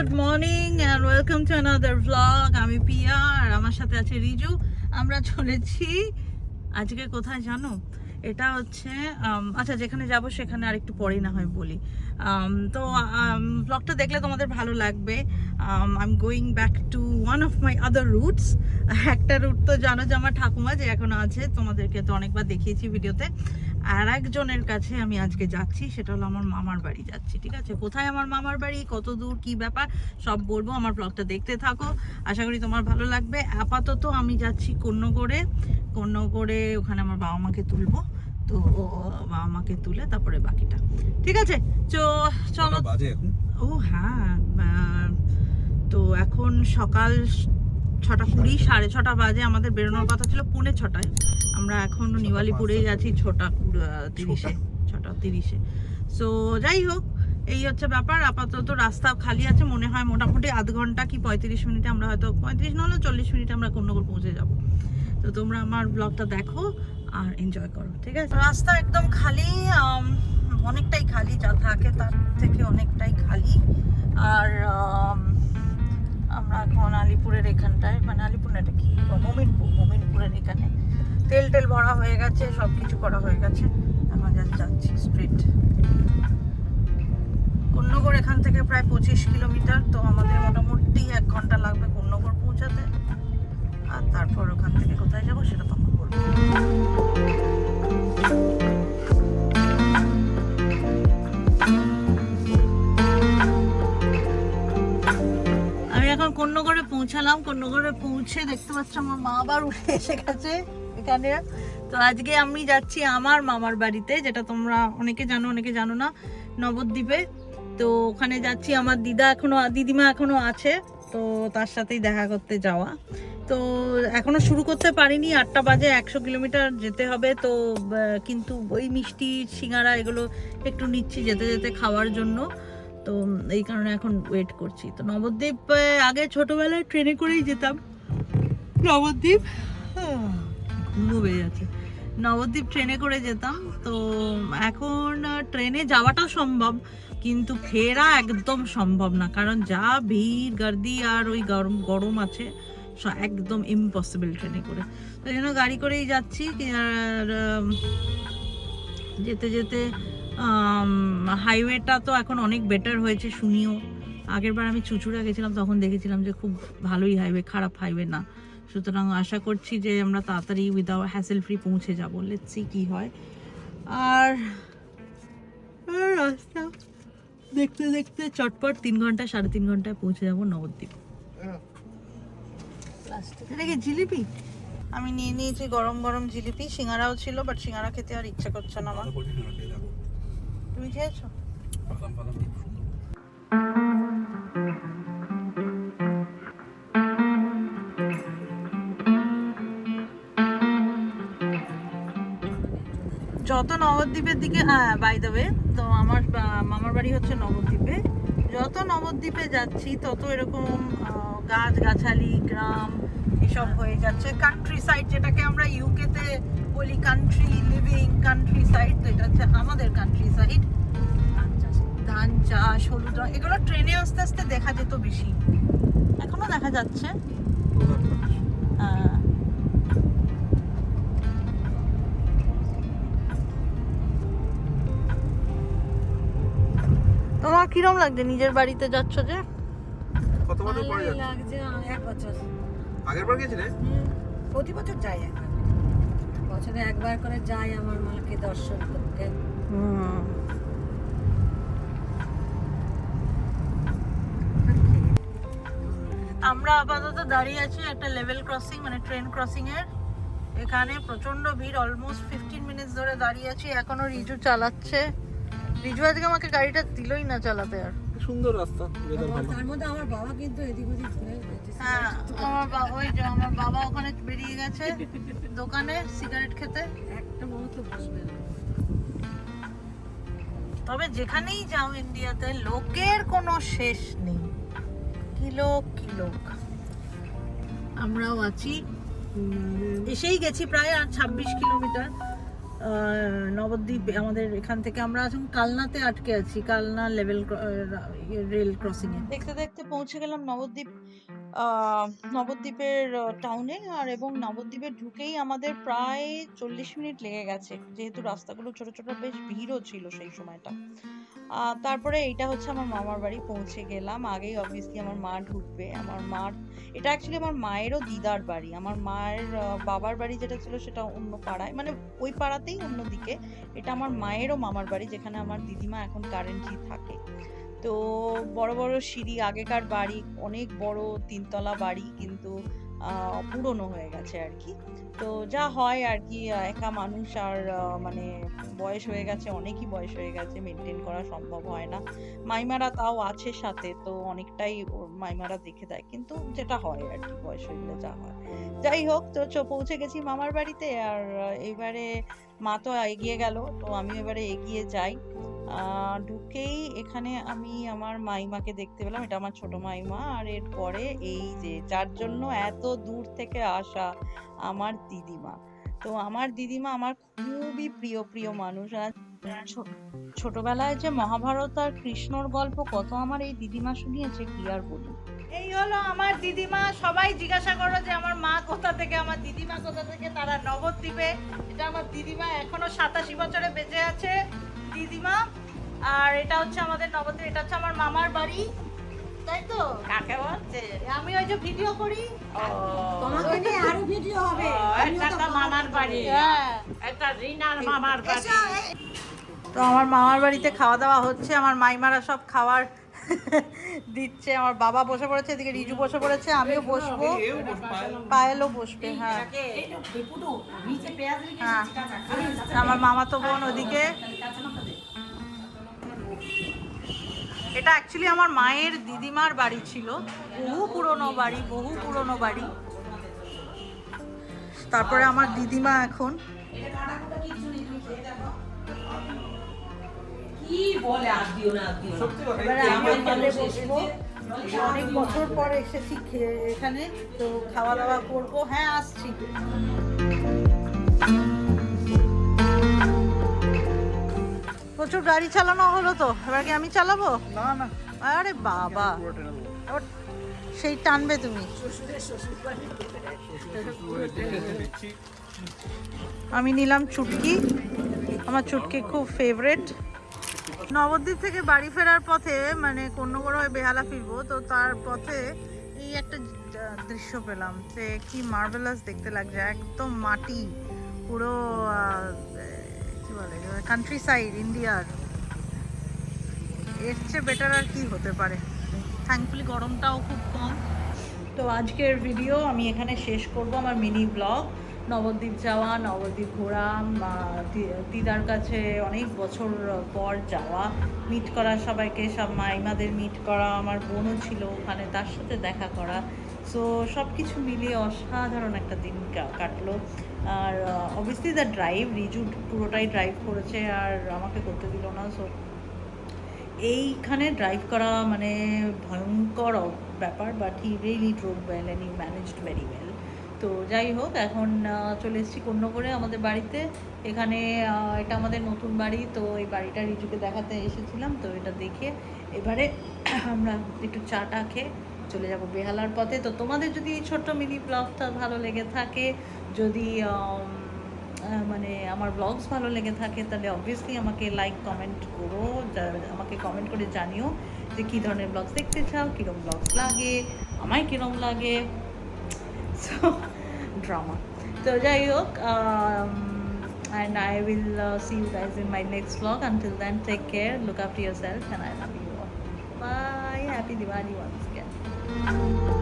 Good morning and welcome to another vlog আমি পিয়া আর আমার সাথে আছে রিজু। আমরা চলেছি। আজকে কোথায় জানো? এটা হচ্ছে আচ্ছা যেখানে যাব সেখানে আর একটু পরেই না হয় বলি। তো ব্লগটা দেখলে তোমাদের ভালো লাগবে। I am going back to one of my other routes একটা রুট তো জানো যে আমার ঠাকুমা যে এখনও আছে, তোমাদেরকে তো অনেকবার দেখিয়েছি ভিডিওতে। আর একজনের কাছে আমি আজকে যাচ্ছি সেটা হলো আমার মামার বাড়ি যাচ্ছি ঠিক আছে? কোথায় আমার মামার বাড়ি? কত দূর? কি ব্যাপার? সব বলব আমার ব্লগটা দেখতে থাকো। আশা করি তোমার ভালো লাগবে। আপাতত আমি যাচ্ছি কন্যগড়ে। কন্যগড়ে ওখানে আমার বাবা মাকে তুলবো। তো বাবা মাকে তুলে তারপরে বাকিটা। ঠিক আছে? তো চলো। ও হ্যাঁ তো এখন সকাল ছটা কুড়ি সাড়ে ছটা বাজে আমাদের বেরোনোর কথা ছিল পৌনে ছটায়। আমরা এখন নিওয়ালিপুরেই আছি ছটা তিরিশে ছটা। তিরিশে। সো যাই হোক এই হচ্ছে ব্যাপার। আপাতত রাস্তা খালি আছে মনে হয় মোটামুটি আধ ঘণ্টা কি পঁয়ত্রিশ মিনিটে আমরা হয়তো পঁয়ত্রিশ না হলেও চল্লিশ মিনিটে আমরা কন্যগর পৌঁছে যাব। তো তোমরা আমার ব্লগটা দেখো আর এনজয় করো ঠিক আছে? রাস্তা একদম খালি অনেকটাই খালি যা থাকে তার থেকে অনেকটাই খালি। আর আমরা এখন আলিপুরের এখানটায় মানে আলিপুর না এটা কি মোমিনপুর মোমিনপুরের এখানে। তেল টেল ভরা হয়ে গেছে সব কিছু করা হয়ে গেছে। এখন just যাচ্ছি স্ট্রিট কন্যগড় এখান থেকে প্রায় পঁচিশ কিলোমিটার তো আমাদের মোটামুটি এক ঘণ্টা লাগবে কন্যগড় পৌঁছাতে। আর তারপর ওখান থেকে কোথায় যাব সেটা তখন বলব এখন কন্যগড়ে পৌঁছালাম, কন্যগড়ে পৌঁছে দেখতে পাচ্ছ আমার মা আবার উঠে এসে গেছে এখানে। তো আজকে আমি যাচ্ছি আমার মামার বাড়িতে, যেটা তোমরা অনেকে জানো অনেকে জানো না, নবদ্বীপে। তো ওখানে যাচ্ছি, আমার দিদা এখনও, দিদিমা এখনও আছে, তো তার সাথেই দেখা করতে যাওয়া। তো এখনও শুরু করতে পারিনি, আটটা বাজে, একশো কিলোমিটার যেতে হবে। তো কিন্তু ওই মিষ্টি, সিঙ্গারা এগুলো একটু নিচ্ছি যেতে যেতে খাওয়ার জন্য। তো এই কারণে এখন ওয়েট করছি। তো নবদ্বীপ আগে ছোটবেলায় ট্রেনে করেই যেতাম। নবদ্বীপ আহ, ঘুমও যাচ্ছে। নবদ্বীপ ট্রেনে করে যেতাম। তো এখন ট্রেনে যাওয়াটা সম্ভব কিন্তু ফেরা একদম সম্ভব না। কারণ যা ভিড় গার্দি আর ওই গরম গরম আছে একদম ইম্পসিবল ট্রেনে করে। তো জন্য গাড়ি করেই যাচ্ছি। আর যেতে যেতে হাইওয়েটা তো এখন অনেক বেটার হয়েছে শুনিও। আগের বার আমি চুচুড়া গেছিলাম, তখন দেখেছিলাম যে খুব ভালোই হাইওয়ে খারাপ হাইওয়ে না। সুতরাং আশা করছি যে আমরা তাড়াতাড়ি উইদাউট হ্যাসেল ফ্রি পৌঁছে যাব। লেটসি কি হয়। আর রাস্তা। দেখতে দেখতে চটপট তিন ঘণ্টা, সাড়ে তিন ঘন্টায় পৌঁছে যাব নবদ্বীপ। জিলিপি? আমি নিয়ে নিয়েছি গরম গরম জিলিপি। সিঙ্গারাও ছিল বাট সিঙ্গারা খেতে আর ইচ্ছা করছে না আমার ভালো করে না খেয়ে যাব তুমি খেয়েছো? বাদাম ফাদাম যত নবদ্বীপের দিকে হ্যাঁ বাই দেবে তো আমার মামার বাড়ি হচ্ছে নবদ্বীপে। যত নবদ্বীপে যাচ্ছি, তত এরকম গাছ গাছালি গ্রাম, এসব হয়ে যাচ্ছে। কান্ট্রি সাইড যেটাকে আমরা ইউকেতে বলি কান্ট্রি লিভিং কান্ট্রি সাইড তো এটা হচ্ছে আমাদের কান্ট্রি সাইড ধান চাষ, হলুদ এগুলো ট্রেনে আস্তে আস্তে দেখা যেত বেশি। এখনও দেখা যাচ্ছে। কিরম লাগছে? নিজের বাড়িতে যাচ্ছ যে? কত বছর পরে লাগছে এক বছর। আগের বার গেছিলে? প্রতি বছর যাই একবার। বছরে একবার করে যাই আমার মাকে দর্শন করতে। আমরা আপাতত দাঁড়িয়ে আছি একটা লেভেল ক্রসিং মানে ট্রেন ক্রসিং এর। এখানে প্রচণ্ড ভিড় অলমোস্ট ফিফটিন মিনিটস ধরে দাঁড়িয়ে আছি এখনও রিজু চালাচ্ছে। রিজু আজকে আমাকে গাড়িটা দিলই না চালাতে আর। সুন্দর রাস্তা তার মধ্যে আমার বাবা কিন্তু এদিক ওদিক ঘুরে হ্যাঁ আমার বা- ওই যে আমার বাবা ওখানে বেরিয়ে গেছে দোকানে সিগারেট খেতে। একটা মুহূর্ত বসবে তবে যেখানেই যাও ইন্ডিয়াতে লোকের কোনো শেষ নেই। কি লোক কি লোক। আমরাও আছি। এসেই গেছি প্রায় আর ছাব্বিশ কিলোমিটার। নবদ্বীপ আমাদের এখান থেকে আমরা এখন কালনাতে আটকে আছি, কালনা লেভেল রেল ক্রসিং এ। দেখতে দেখতে পৌঁছে গেলাম নবদ্বীপ নবদ্বীপের টাউনে আর এবং নবদ্বীপে ঢুকেই আমাদের প্রায় চল্লিশ মিনিট লেগে গেছে। যেহেতু রাস্তাগুলো ছোট ছোট, বেশ ভিড়ও ছিল সেই সময়টা। তারপরে এইটা হচ্ছে আমার মামার বাড়ি পৌঁছে গেলাম। আগেই অবভিয়াসলি আমার মা ঢুকবে। আমার মার, এটা অ্যাকচুয়ালি আমার মায়েরও দিদার বাড়ি। আমার মায়ের বাবার বাড়ি যেটা ছিল সেটা অন্য পাড়ায় মানে ওই পাড়াতেই অন্যদিকে এটা আমার মায়েরও মামার বাড়ি, যেখানে আমার দিদিমা এখন কারেন্টলি থাকে। তো বড় বড় সিঁড়ি, আগেকার বাড়ি, অনেক বড় তিনতলা বাড়ি, কিন্তু পুরনো হয়ে গেছে আর কি। তো যা হয় আর কি একা মানুষ আর মানে বয়স হয়ে গেছে, অনেকই বয়স হয়ে গেছে মেনটেন করা সম্ভব হয় না। মাইমারা তাও আছে সাথে, তো অনেকটাই মাইমারা দেখে দেয়, কিন্তু যেটা হয় আর কি, বয়স গেলে যা হয়। যাই হোক, তো পৌঁছে গেছি মামার বাড়িতে, আর এবারে মা তো এগিয়ে গেল, তো আমি এবারে এগিয়ে যাই। ঢুকেই এখানে আমি আমার মাইমাকে দেখতে পেলাম। এটা আমার ছোট মাইমা। আর এরপরে এই যে, যার জন্য এত দূর থেকে আসা আমার দিদিমা। তো আমার দিদিমা আমার খুবই প্রিয় প্রিয় মানুষ। আর ছোটবেলায় যে মহাভারত আর কৃষ্ণর গল্প কত আমার এই দিদিমা শুনিয়েছে, কি আর বলি এই হলো আমার দিদিমা। সবাই জিজ্ঞাসা করো যে, আমার মা কোথা থেকে, আমার দিদিমা কোথা থেকে, তারা নবদ্বীপে। এটা আমার দিদিমা এখনও সাতাশি বছরে বেঁচে আছে। দিদিমা আর এটা হচ্ছে আমাদের নবদ্বীপ এটা হচ্ছে আমার মামার বাড়ি। তাই তো? কাকে বলছে? আমি ওই যে ভিডিও করি। তোমাকে নিয়ে আরও ভিডিও হবে। একটা তো মামার বাড়ি। হ্যাঁ। একটা রিনার মামার বাড়ি। তো আমার মামার বাড়িতে খাওয়া দাওয়া হচ্ছে আমার মাইমারা সব খাবার দিচ্ছে আমার বাবা বসে পড়েছে এদিকে রিজু বসে পড়েছে আমিও বসবো। পায়েলও বসবে হ্যাঁ। হ্যাঁ। আমার মামা তো বোন ওদিকে। এটা অ্যাকচুয়ালি আমার মায়ের দিদিমার বাড়ি ছিল। বহু পুরনো বাড়ি বহু পুরনো বাড়ি। তারপরে আমার দিদিমা এখন। অনেক বছর পর এসেছি এখানে তো খাওয়া দাওয়া করব। হ্যাঁ আসছি। প্রচুর গাড়ি চালানো হলো তো এবার কি আমি চালাবো? না না। আরে বাবা। সেই টানবে তুমি। আমি নিলাম চুটকি। আমার চুটকি খুব ফেভারেট নবদ্বীপ থেকে বাড়ি ফেরার পথে মানে কন্যগড় হয়ে বেহালা ফিরবো তো তার পথে এই একটা দৃশ্য পেলাম যে কি মার্ভেলাস দেখতে লাগছে। একদম মাটি পুরো বলে কান্ট্রি সাইড ইন্ডিয়ার এর চেয়ে বেটার আর কি হতে পারে। থ্যাঙ্কফুলি গরমটাও খুব কম। তো আজকের ভিডিও আমি এখানে শেষ করব আমার মিনি ব্লগ নবদ্বীপ যাওয়া, নবদ্বীপ ঘোরা দিদার কাছে অনেক বছর পর যাওয়া। মিট করা সবাইকে, সব মাইমাদের মিট করা, আমার বোনও ছিল ওখানে, তার সাথে দেখা করা। সো সব কিছু মিলিয়ে অসাধারণ একটা দিন কাটলো। আর অবভিয়াসলি দ্য ড্রাইভ রিজু পুরোটাই ড্রাইভ করেছে আর আমাকে করতে দিল না। সো এইখানে ড্রাইভ করা মানে ভয়ঙ্কর ব্যাপার but he really drove well and he managed very well তো যাই হোক, এখন চলে এসেছি করে আমাদের বাড়িতে। এখানে এটা আমাদের নতুন বাড়ি, তো এই বাড়িটা রিজুকে দেখাতে এসেছিলাম, তো এটা দেখে এবারে আমরা একটু চা টা খেয়ে চলে যাব বেহালার পথে তো তোমাদের যদি এই ছোট্ট মিনি ব্লগটা ভালো লেগে থাকে যদি মানে আমার ব্লগস ভালো লেগে থাকে তাহলে অবভিয়াসলি আমাকে লাইক কমেন্ট করো আমাকে কমেন্ট করে জানিও যে কী ধরনের ব্লগস দেখতে চাও কীরকম ব্লগস লাগে আমায় কীরকম লাগে সো ড্রামা তো যাই হোক and I will uh, see you guys in my next vlog. Until then, take care, look after yourself, and I love you all. Bye. Happy Diwali once あ